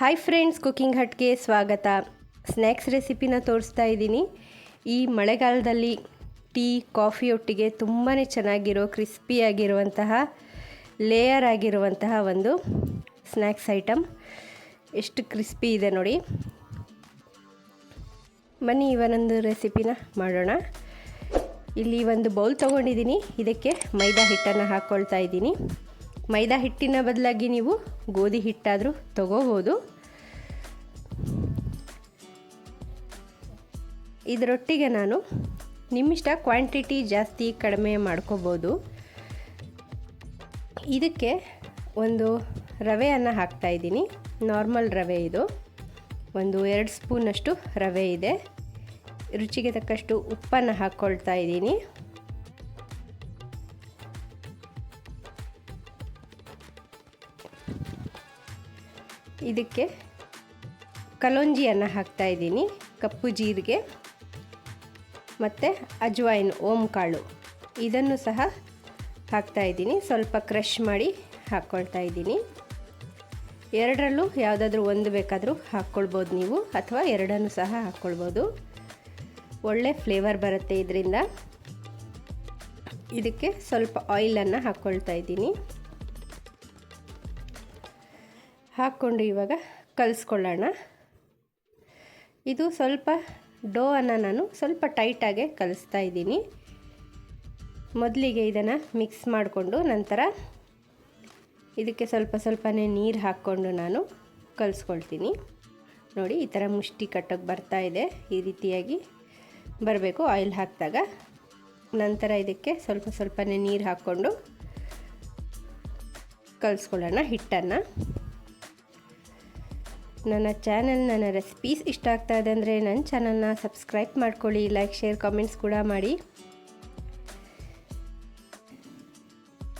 Hi friends cooking ಹಟ್ಗೆ ಸ್ವಾಗತ. Snacks ರೆಸಿಪಿನ ತೋರಿಸ್ತಾ ಇದ್ದೀನಿ. ಈ ಮಳೆಗಾಲದಲ್ಲಿ ಟೀ, ಕಾಫಿ ಒಟ್ಟಿಗೆ ತುಂಬಾ ಚೆನ್ನಾಗಿರೋ ಕ್ರಿಸ್ಪಿಯಾಗಿರುವಂತಹ ಲೇಯರ್ ಆಗಿರುವಂತಹ ಒಂದು ಸ್ನ್ಯಾಕ್ಸ್ ಐಟಮ್ ಎಷ್ಟು ಕ್ರಿಸ್ಪಿ ಇದೆ ನೋಡಿ. ಬನ್ನಿ ಇವನೊಂದು ರೆಸಿಪಿನ ಮಾಡೋಣ. ಇಲ್ಲಿ ಒಂದು ಬೌಲ್ ತೊಗೊಂಡಿದ್ದೀನಿ. ಇದಕ್ಕೆ ಮೈದಾ ಹಿಟ್ಟನ್ನು ಹಾಕ್ಕೊಳ್ತಾ ಇದ್ದೀನಿ. ಮೈದಾ ಹಿಟ್ಟಿನ ಬದಲಾಗಿ ನೀವು ಗೋಧಿ ಹಿಟ್ಟಾದರೂ ತಗೋಬೋದು. ಇದರೊಟ್ಟಿಗೆ ನಾನು ನಿಮ್ಮಿಷ್ಟ ಕ್ವಾಂಟಿಟಿ ಜಾಸ್ತಿ ಕಡಿಮೆ ಮಾಡ್ಕೋಬೋದು. ಇದಕ್ಕೆ ಒಂದು ರವೆಯನ್ನು ಹಾಕ್ತಾಯಿದ್ದೀನಿ ನಾರ್ಮಲ್ ರವೆ ಇದು. ಒಂದು ಎರಡು ಸ್ಪೂನಷ್ಟು ರವೆ ಇದೆ. ರುಚಿಗೆ ತಕ್ಕಷ್ಟು ಉಪ್ಪನ್ನು ಹಾಕ್ಕೊಳ್ತಾ ಇದ್ದೀನಿ. ಇದಕ್ಕೆ ಕಲೊಂಜಿಯನ್ನು ಹಾಕ್ತಾ ಇದ್ದೀನಿ, ಕಪ್ಪು ಜೀರಿಗೆ ಮತ್ತು ಅಜ್ವಾಯಿನ್ ಓಮ್ ಕಾಳು ಇದನ್ನು ಸಹ ಹಾಕ್ತಾ ಇದ್ದೀನಿ, ಸ್ವಲ್ಪ ಕ್ರಷ್ ಮಾಡಿ ಹಾಕ್ಕೊಳ್ತಾ ಇದ್ದೀನಿ. ಎರಡರಲ್ಲೂ ಯಾವುದಾದ್ರೂ ಒಂದು ಬೇಕಾದರೂ ಹಾಕ್ಕೊಳ್ಬೋದು ನೀವು, ಅಥವಾ ಎರಡನ್ನು ಸಹ ಹಾಕ್ಕೊಳ್ಬೋದು. ಒಳ್ಳೆ ಫ್ಲೇವರ್ ಬರುತ್ತೆ ಇದರಿಂದ. ಇದಕ್ಕೆ ಸ್ವಲ್ಪ ಆಯಿಲನ್ನು ಹಾಕ್ಕೊಳ್ತಾ ಇದ್ದೀನಿ. ಹಾಕ್ಕೊಂಡು ಇವಾಗ ಕಲಿಸ್ಕೊಳ್ಳೋಣ. ಇದು ಸ್ವಲ್ಪ ಡೋ ಅನ್ನು ನಾನು ಸ್ವಲ್ಪ ಟೈಟಾಗೆ ಕಲಿಸ್ತಾ ಇದ್ದೀನಿ. ಮೊದಲಿಗೆ ಇದನ್ನು ಮಿಕ್ಸ್ ಮಾಡಿಕೊಂಡು ನಂತರ ಇದಕ್ಕೆ ಸ್ವಲ್ಪ ಸ್ವಲ್ಪನೇ ನೀರು ಹಾಕ್ಕೊಂಡು ನಾನು ಕಲಿಸ್ಕೊಳ್ತೀನಿ. ನೋಡಿ, ಈ ಥರ ಮುಷ್ಟಿ ಕಟ್ಟೋಕ್ಕೆ ಬರ್ತಾ ಇದೆ. ಈ ರೀತಿಯಾಗಿ ಬರಬೇಕು ಆಯಿಲ್ ಹಾಕಿದಾಗ. ನಂತರ ಇದಕ್ಕೆ ಸ್ವಲ್ಪ ಸ್ವಲ್ಪನೇ ನೀರು ಹಾಕ್ಕೊಂಡು ಕಲಿಸ್ಕೊಳ್ಳೋಣ ಹಿಟ್ಟನ್ನು. ನನ್ನ ಚಾನಲ್, ನನ್ನ ರೆಸಿಪೀಸ್ ಇಷ್ಟ ಆಗ್ತಾ ಇದೆ ಅಂದರೆ ನನ್ನ ಚಾನಲ್ನ ಸಬ್ಸ್ಕ್ರೈಬ್ ಮಾಡ್ಕೊಳ್ಳಿ ಲೈಕ್ ಶೇರ್ ಕಾಮೆಂಟ್ಸ್ ಕೂಡ ಮಾಡಿ.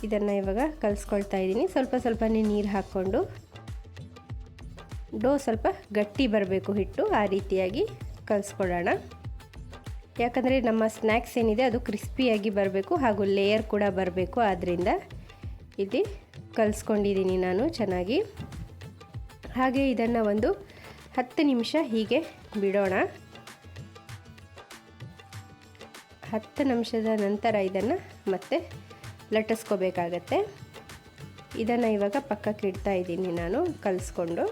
ಇದನ್ನು ಇವಾಗ ಕಲಿಸ್ಕೊಳ್ತಾ ಇದ್ದೀನಿ. ಸ್ವಲ್ಪ ಸ್ವಲ್ಪನೇ ನೀರು ಹಾಕ್ಕೊಂಡು, ಡೋ ಸ್ವಲ್ಪ ಗಟ್ಟಿ ಬರಬೇಕು ಹಿಟ್ಟು, ಆ ರೀತಿಯಾಗಿ ಕಲಿಸ್ಕೊಳ್ಳೋಣ ಯಾಕಂದರೆ ನಮ್ಮ ಸ್ನ್ಯಾಕ್ಸ್ ಏನಿದೆ ಅದು ಕ್ರಿಸ್ಪಿಯಾಗಿ ಬರಬೇಕು ಹಾಗೂ ಲೇಯರ್ ಕೂಡ ಬರಬೇಕು. ಆದ್ದರಿಂದ ಇಲ್ಲಿ ಕಲಿಸ್ಕೊಂಡಿದ್ದೀನಿ ನಾನು ಚೆನ್ನಾಗಿ. ಹಾಗೆ ಇದನ್ನು ಒಂದು ಹತ್ತು ನಿಮಿಷ ಹೀಗೆ ಬಿಡೋಣ. ಹತ್ತು ನಿಮಿಷದ ನಂತರ ಇದನ್ನು ಮತ್ತೆ ಲಟ್ಟಿಸ್ಕೋಬೇಕಾಗತ್ತೆ. ಇದನ್ನು ಇವಾಗ ಪಕ್ಕಕ್ಕೆ ಇಡ್ತಾ ಇದ್ದೀನಿ ನಾನು, ಕಲಿಸ್ಕೊಂಡು.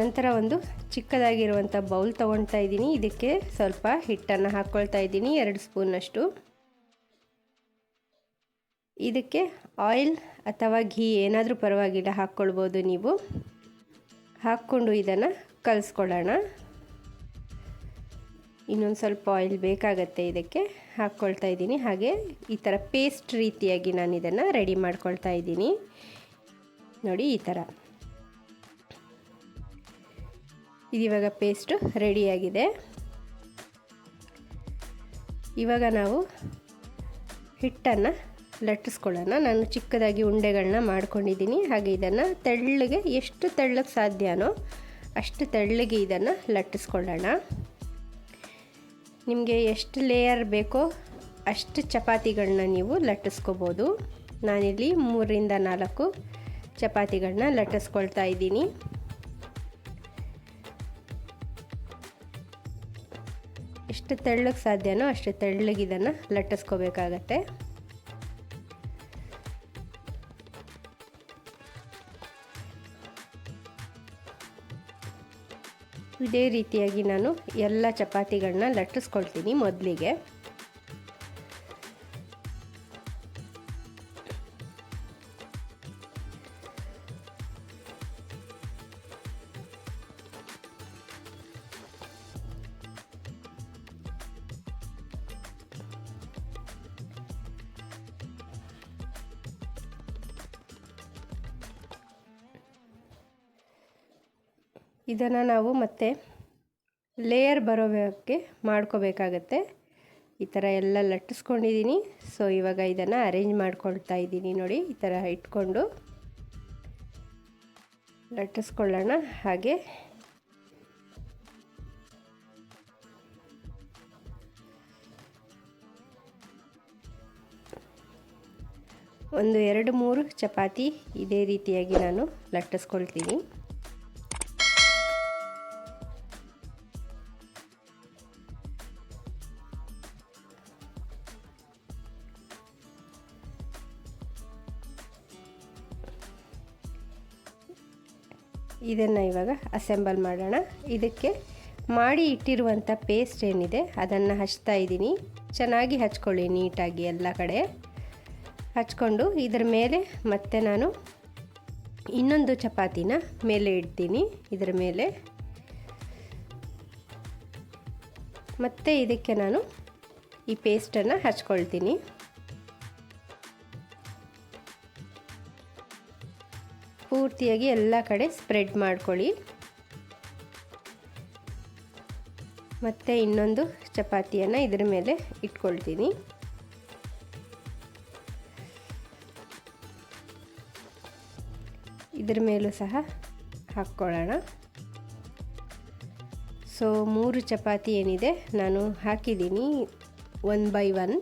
ನಂತರ ಒಂದು ಚಿಕ್ಕದಾಗಿರುವಂಥ ಬೌಲ್ ತೊಗೊಳ್ತಾ ಇದ್ದೀನಿ. ಇದಕ್ಕೆ ಸ್ವಲ್ಪ ಹಿಟ್ಟನ್ನು ಹಾಕ್ಕೊಳ್ತಾ ಇದ್ದೀನಿ, ಎರಡು ಸ್ಪೂನಷ್ಟು. ಇದಕ್ಕೆ ಆಯಿಲ್ ಅಥವಾ ಘೀ ಏನಾದರೂ ಪರವಾಗಿಲ್ಲ, ಹಾಕ್ಕೊಳ್ಬೋದು ನೀವು. ಹಾಕ್ಕೊಂಡು ಇದನ್ನು ಕಲಿಸ್ಕೊಳ್ಳೋಣ. ಇನ್ನೊಂದು ಸ್ವಲ್ಪ ಆಯಿಲ್ ಬೇಕಾಗತ್ತೆ ಇದಕ್ಕೆ, ಹಾಕ್ಕೊಳ್ತಾ ಇದ್ದೀನಿ. ಹಾಗೆ ಈ ಥರ ಪೇಸ್ಟ್ ರೀತಿಯಾಗಿ ನಾನು ಇದನ್ನು ರೆಡಿ ಮಾಡ್ಕೊಳ್ತಾ ಇದ್ದೀನಿ. ನೋಡಿ ಈ ಥರ. ಇದಿವಾಗ ಪೇಸ್ಟು ರೆಡಿಯಾಗಿದೆ. ಇವಾಗ ನಾವು ಹಿಟ್ಟನ್ನು ಲಟ್ಟಿಸ್ಕೊಳ್ಳೋಣ. ನಾನು ಚಿಕ್ಕದಾಗಿ ಉಂಡೆಗಳನ್ನ ಮಾಡ್ಕೊಂಡಿದ್ದೀನಿ. ಹಾಗೆ ಇದನ್ನು ತೆಳ್ಳಗೆ ಎಷ್ಟು ತೆಳ್ಳಗೆ ಸಾಧ್ಯನೋ ಅಷ್ಟು ತೆಳ್ಳಗೆ ಇದನ್ನು ಲಟ್ಟಿಸ್ಕೊಳ್ಳೋಣ. ನಿಮಗೆ ಎಷ್ಟು ಲೇಯರ್ ಬೇಕೋ ಅಷ್ಟು ಚಪಾತಿಗಳನ್ನ ನೀವು ಲಟ್ಟಿಸ್ಕೋಬೋದು. ನಾನಿಲ್ಲಿ ಮೂರರಿಂದ ನಾಲ್ಕು ಚಪಾತಿಗಳನ್ನ ಲಟ್ಟಿಸ್ಕೊಳ್ತಾ ಇದ್ದೀನಿ. ಎಷ್ಟು ತೆಳ್ಳಗೆ ಸಾಧ್ಯನೋ ಅಷ್ಟು ತೆಳ್ಳಗೆ ಇದನ್ನು ಲಟ್ಟಿಸ್ಕೋಬೇಕಾಗತ್ತೆ. ಇದೇ ರೀತಿಯಾಗಿ ನಾನು ಎಲ್ಲ ಚಪಾತಿಗಳನ್ನ ಲಟ್ಟಿಸ್ಕೊಳ್ತೀನಿ ಮೊದಲಿಗೆ. ಇದನ್ನು ನಾವು ಮತ್ತೆ ಲೇಯರ್ ಬರೋಕ್ಕೆ ಮಾಡ್ಕೋಬೇಕಾಗತ್ತೆ. ಈ ಥರ ಎಲ್ಲ ಲಟ್ಟಿಸ್ಕೊಂಡಿದ್ದೀನಿ ಸೊ ಇವಾಗ ಇದನ್ನು ಅರೇಂಜ್ ಮಾಡ್ಕೊಳ್ತಾ ಇದ್ದೀನಿ ನೋಡಿ, ಈ ಥರ ಇಟ್ಕೊಂಡು ಲಟ್ಟಿಸ್ಕೊಳ್ಳೋಣ. ಹಾಗೆ ಒಂದು ಎರಡು ಮೂರು ಚಪಾತಿ ಇದೇ ರೀತಿಯಾಗಿ ನಾನು ಲಟ್ಟಿಸ್ಕೊಳ್ತೀನಿ. ಇದನ್ನು ಇವಾಗ ಅಸೆಂಬಲ್ ಮಾಡೋಣ. ಇದಕ್ಕೆ ಮಾಡಿ ಇಟ್ಟಿರುವಂಥ ಪೇಸ್ಟ್ ಏನಿದೆ, ಅದನ್ನು ಹಚ್ತಾ ಇದ್ದೀನಿ. ಚೆನ್ನಾಗಿ ಹಚ್ಕೊಳ್ಳಿ ನೀಟಾಗಿ ಎಲ್ಲ ಕಡೆ. ಹಚ್ಕೊಂಡು ಇದರ ಮೇಲೆ ಮತ್ತೆ ನಾನು ಇನ್ನೊಂದು ಚಪಾತಿನ ಮೇಲೆ ಇಡ್ತೀನಿ. ಇದರ ಮೇಲೆ ಮತ್ತು ಇದಕ್ಕೆ ನಾನು ಈ ಪೇಸ್ಟನ್ನು ಹಚ್ಕೊಳ್ತೀನಿ. ಪೂರ್ತಿಯಾಗಿ ಎಲ್ಲ ಕಡೆ ಸ್ಪ್ರೆಡ್ ಮಾಡ್ಕೊಳ್ಳಿ. ಮತ್ತು ಇನ್ನೊಂದು ಚಪಾತಿಯನ್ನು ಇದರ ಮೇಲೆ ಇಟ್ಕೊಳ್ತೀನಿ. ಇದರ ಮೇಲೂ ಸಹ ಹಾಕ್ಕೊಳ್ಳೋಣ. ಸೊ ಮೂರು ಚಪಾತಿ ಏನಿದೆ, ನಾನು ಹಾಕಿದ್ದೀನಿ ಒನ್ ಬೈ ಒನ್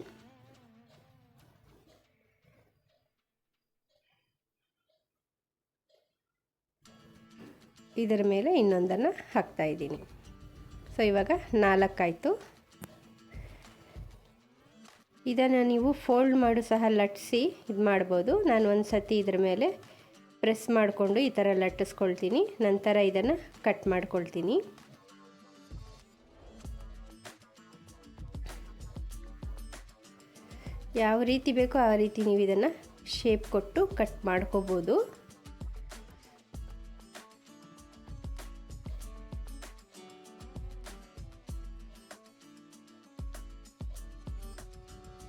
ಇದರ ಮೇಲೆ ಇನ್ನೊಂದನ್ನು ಹಾಕ್ತಾ ಇದ್ದೀನಿ. ಸೊ ಇವಾಗ ನಾಲ್ಕಾಯಿತು. ಇದನ್ನು ನೀವು ಫೋಲ್ಡ್ ಮಾಡು ಸಹ ಲಟ್ಟಿಸಿ ಇದು ಮಾಡ್ಬೋದು. ನಾನು ಒಂದು ಸತಿ ಇದ್ರ ಮೇಲೆ ಪ್ರೆಸ್ ಮಾಡಿಕೊಂಡು ಈ ಥರ ಲಟ್ಟಿಸ್ಕೊಳ್ತೀನಿ. ನಂತರ ಇದನ್ನು ಕಟ್ ಮಾಡ್ಕೊಳ್ತೀನಿ. ಯಾವ ರೀತಿ ಬೇಕೋ ಆ ರೀತಿ ನೀವು ಇದನ್ನು ಶೇಪ್ ಕೊಟ್ಟು ಕಟ್ ಮಾಡ್ಕೋಬೋದು.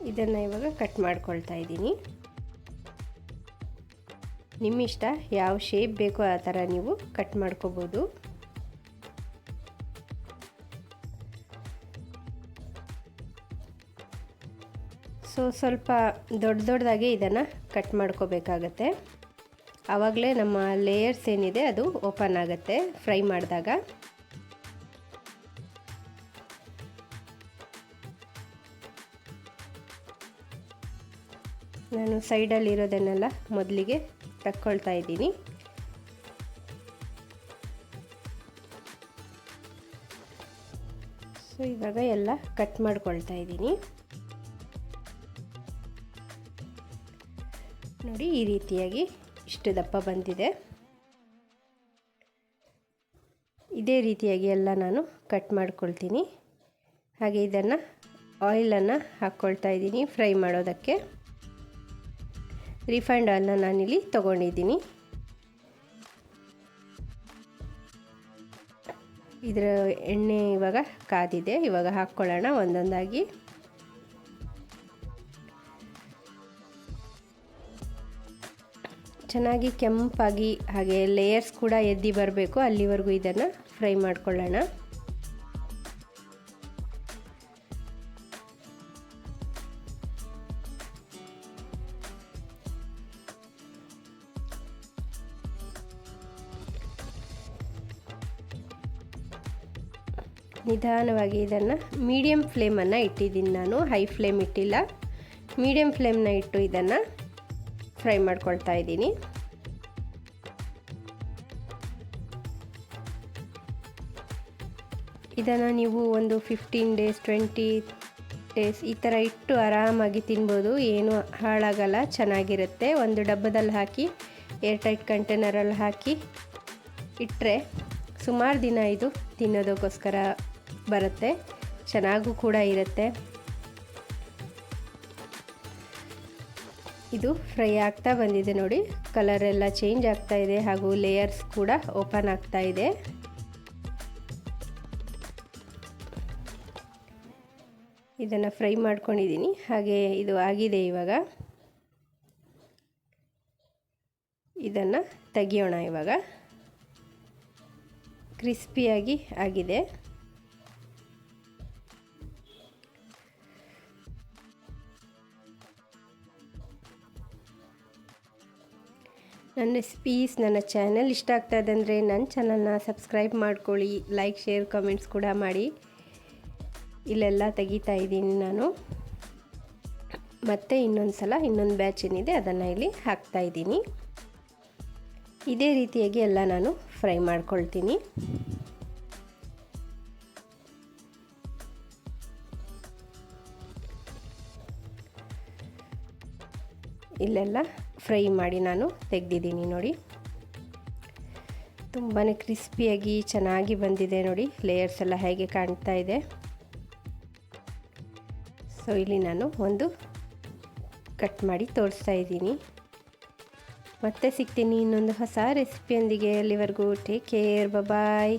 ಇದನ್ನು ಇವಾಗ ಕಟ್ ಮಾಡ್ಕೊಳ್ತಾ ಇದ್ದೀನಿ. ನಿಮ್ಮಿಷ್ಟ ಯಾವ ಶೇಪ್ ಬೇಕೋ ಆ ಥರ ನೀವು ಕಟ್ ಮಾಡ್ಕೋಬೋದು. ಸೊ ಸ್ವಲ್ಪ ದೊಡ್ಡ ದೊಡ್ಡದಾಗಿ ಇದನ್ನು ಕಟ್ ಮಾಡ್ಕೋಬೇಕಾಗತ್ತೆ. ಆವಾಗಲೇ ನಮ್ಮ ಲೇಯರ್ಸ್ ಏನಿದೆ ಅದು ಓಪನ್ ಆಗುತ್ತೆ ಫ್ರೈ ಮಾಡಿದಾಗ. ಸೈಡಲ್ಲಿರೋದನ್ನೆಲ್ಲ ಮೊದಲಿಗೆ ತಕ್ಕೊಳ್ತಾ ಇದ್ದೀನಿ. ಸೊ ಇವಾಗ ಎಲ್ಲ ಕಟ್ ಮಾಡ್ಕೊಳ್ತಾ ಇದ್ದೀನಿ. ನೋಡಿ, ಈ ರೀತಿಯಾಗಿ ಇಷ್ಟು ದಪ್ಪ ಬಂದಿದೆ. ಇದೇ ರೀತಿಯಾಗಿ ಎಲ್ಲ ನಾನು ಕಟ್ ಮಾಡ್ಕೊಳ್ತೀನಿ. ಹಾಗೆ ಇದನ್ನು ಆಯಿಲನ್ನು ಹಾಕ್ಕೊಳ್ತಾ ಇದ್ದೀನಿ ಫ್ರೈ ಮಾಡೋದಕ್ಕೆ. ರಿಫೈಂಡ್ ಆಯಿಲ್ನ ನಾನಿಲ್ಲಿ ತೊಗೊಂಡಿದ್ದೀನಿ. ಇದರ ಎಣ್ಣೆ ಇವಾಗ ಕಾದಿದೆ. ಇವಾಗ ಹಾಕ್ಕೊಳ್ಳೋಣ ಒಂದೊಂದಾಗಿ. ಚೆನ್ನಾಗಿ ಕೆಂಪಾಗಿ ಹಾಗೆ ಲೇಯರ್ಸ್ ಕೂಡ ಎದ್ದಿ ಬರಬೇಕು. ಅಲ್ಲಿವರೆಗೂ ಇದನ್ನು ಫ್ರೈ ಮಾಡ್ಕೊಳ್ಳೋಣ. ನಿಧಾನವಾಗಿ ಇದನ್ನು ಮೀಡಿಯಮ್ ಫ್ಲೇಮನ್ನು ಇಟ್ಟಿದ್ದೀನಿ ನಾನು. ಹೈ ಫ್ಲೇಮ್ ಇಟ್ಟಿಲ್ಲ. ಮೀಡಿಯಮ್ ಫ್ಲೇಮ್ನ ಇಟ್ಟು ಇದನ್ನು ಫ್ರೈ ಮಾಡ್ಕೊಳ್ತಾ ಇದ್ದೀನಿ. ಇದನ್ನು ನೀವು ಒಂದು ಫಿಫ್ಟೀನ್ ಡೇಸ್ ಟ್ವೆಂಟಿ ಡೇಸ್ ಈ ಥರ ಇಟ್ಟು ಆರಾಮಾಗಿ ತಿನ್ಬೋದು. ಏನು ಹಾಳಾಗಲ್ಲ, ಚೆನ್ನಾಗಿರುತ್ತೆ. ಒಂದು ಡಬ್ಬದಲ್ಲಿ ಹಾಕಿ ಏರ್ ಟೈಟ್ ಕಂಟೈನರಲ್ಲಿ ಹಾಕಿ ಇಟ್ಟರೆ ಸುಮಾರು ದಿನ ಇದು ತಿನ್ನೋದಕ್ಕೋಸ್ಕರ ಬರುತ್ತೆ. ಚೆನ್ನಾಗೂ ಕೂಡ ಇರುತ್ತೆ. ಇದು ಫ್ರೈ ಆಗ್ತಾ ಬಂದಿದೆ ನೋಡಿ. ಕಲರ್ ಎಲ್ಲ ಚೇಂಜ್ ಆಗ್ತಾ ಇದೆ ಹಾಗೂ ಲೇಯರ್ಸ್ ಕೂಡ ಓಪನ್ ಆಗ್ತಾ ಇದೆ. ಇದನ್ನು ಫ್ರೈ ಮಾಡ್ಕೊಂಡಿದ್ದೀನಿ. ಹಾಗೆ ಇದು ಆಗಿದೆ ಇವಾಗ. ಇದನ್ನು ತೆಗಿಯೋಣ ಇವಾಗ. ಕ್ರಿಸ್ಪಿಯಾಗಿ ಆಗಿದೆ. ನನ್ನ ರೆಸಿಪೀಸ್ ನನ್ನ ಚಾನಲ್ ಇಷ್ಟ ಆಗ್ತಾ ಇದೆ ಅಂದರೆ ನನ್ನ ಚಾನಲ್ನ ಸಬ್ಸ್ಕ್ರೈಬ್ ಮಾಡ್ಕೊಳ್ಳಿ ಲೈಕ್ ಶೇರ್ ಕಮೆಂಟ್ಸ್ ಕೂಡ ಮಾಡಿ. ಇಲ್ಲೆಲ್ಲ ತೆಗಿತಾ ಇದ್ದೀನಿ ನಾನು. ಮತ್ತು ಇನ್ನೊಂದು ಸಲ ಇನ್ನೊಂದು ಬ್ಯಾಚ್ ಏನಿದೆ ಅದನ್ನು ಇಲ್ಲಿ ಹಾಕ್ತಾ ಇದ್ದೀನಿ. ಇದೇ ರೀತಿಯಾಗಿ ಎಲ್ಲ ನಾನು ಫ್ರೈ ಮಾಡ್ಕೊಳ್ತೀನಿ. ಇಲ್ಲೆಲ್ಲ ಫ್ರೈ ಮಾಡಿ ನಾನು ತೆಗೆದಿದ್ದೀನಿ ನೋಡಿ. ತುಂಬಾ ಕ್ರಿಸ್ಪಿಯಾಗಿ ಚೆನ್ನಾಗಿ ಬಂದಿದೆ ನೋಡಿ. ಲೇಯರ್ಸ್ ಎಲ್ಲ ಹೇಗೆ ಕಾಣ್ತಾ ಇದೆ. ಸೊ ಇಲ್ಲಿ ನಾನು ಒಂದು ಕಟ್ ಮಾಡಿ ತೋರಿಸ್ತಾ ಇದ್ದೀನಿ. ಮತ್ತೆ ಸಿಗ್ತೀನಿ ಇನ್ನೊಂದು ಹೊಸ ರೆಸಿಪಿಯೊಂದಿಗೆ ಅಲ್ಲಿವರೆಗೂ ಟೇಕ್ ಕೇರ್ ಬಾಯ್